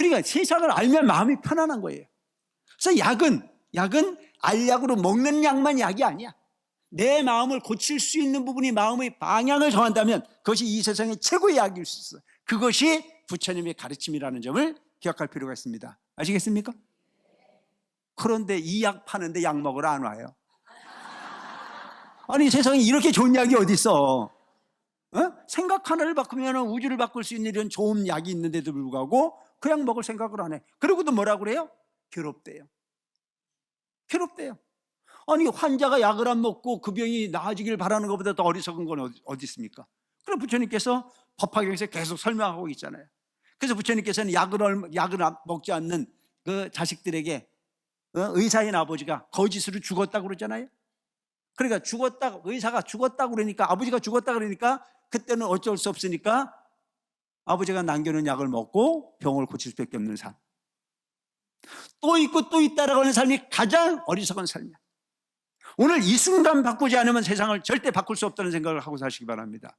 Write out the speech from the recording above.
그러니까 세상을 알면 마음이 편안한 거예요. 그래서 약은 약은 알약으로 먹는 약만 약이 아니야. 내 마음을 고칠 수 있는 부분이 마음의 방향을 정한다면 그것이 이 세상의 최고의 약일 수 있어. 그것이 부처님의 가르침이라는 점을 기억할 필요가 있습니다. 아시겠습니까? 그런데 이 약 파는데 약 먹으러 안 와요. 아니 세상에 이렇게 좋은 약이 어디 있어? 어? 생각 하나를 바꾸면 우주를 바꿀 수 있는 이런 좋은 약이 있는데도 불구하고 그약 먹을 생각을 안 해. 그러고도 뭐라고 그래요? 괴롭대요. 괴롭대요. 아니 환자가 약을 안 먹고 그 병이 나아지길 바라는 것보다 더 어리석은 건 어디, 어디 있습니까? 그럼 부처님께서 법화경에서 계속 설명하고 있잖아요. 그래서 부처님께서는 약을 얼- 약을 안- 먹지 않는 그 자식들에게 어? 의사인 아버지가 거짓으로 죽었다고 그러잖아요. 그러니까 죽었다 의사가 죽었다고 그러니까 아버지가 죽었다 그러니까 그때는 어쩔 수 없으니까 아버지가 남겨놓은 약을 먹고 병을 고칠 수밖에 없는 삶. 또 있고 또 있다라고 하는 삶이 가장 어리석은 삶이야. 오늘 이 순간 바꾸지 않으면 세상을 절대 바꿀 수 없다는 생각을 하고 사시기 바랍니다.